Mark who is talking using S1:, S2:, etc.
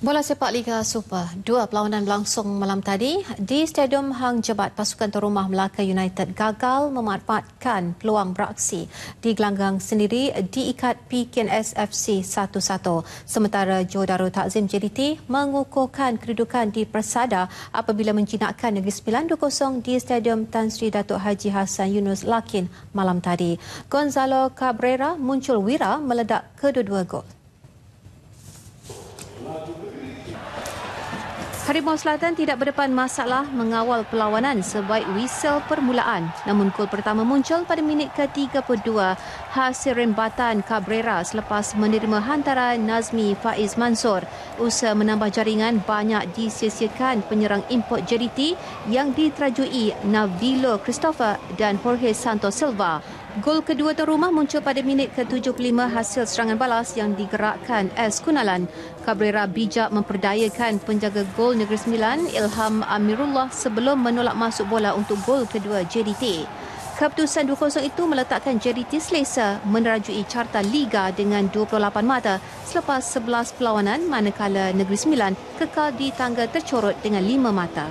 S1: Bola sepak Liga Super. Dua perlawanan berlangsung malam tadi. Di Stadium Hang Jebat, pasukan terumah Melaka United gagal memanfaatkan peluang beraksi di gelanggang sendiri diikat PKNS FC 1-1. Sementara Joe Darul Takzim JDT mengukuhkan kedudukan di Persada apabila menjinakkan Negeri 9-2 di Stadium Tan Sri Datuk Haji Hassan Yunus Lakin malam tadi. Gonzalo Cabrera muncul wira meledak kedua-dua gol. Harimau Selatan tidak berdepan masalah mengawal perlawanan sebaik whistle permulaan. Namun gol pertama muncul pada minit ke-32 hasil rembatan Cabrera selepas menerima hantaran Nazmi Faiz Mansur. Usaha menambah jaringan banyak disisikan penyerang import JDT yang diterajui Navilo Christopher dan Jorge Santos Silva. Gol kedua tuan rumah muncul pada minit ke-75 hasil serangan balas yang digerakkan S. Kunalan. Cabrera bijak memperdayakan penjaga gol Negeri Sembilan Ilham Amirullah sebelum menolak masuk bola untuk gol kedua JDT. Keputusan 2-0 itu meletakkan JDT selesa menerajui carta Liga dengan 28 mata selepas 11 perlawanan manakala Negeri Sembilan kekal di tangga tercorot dengan 5 mata.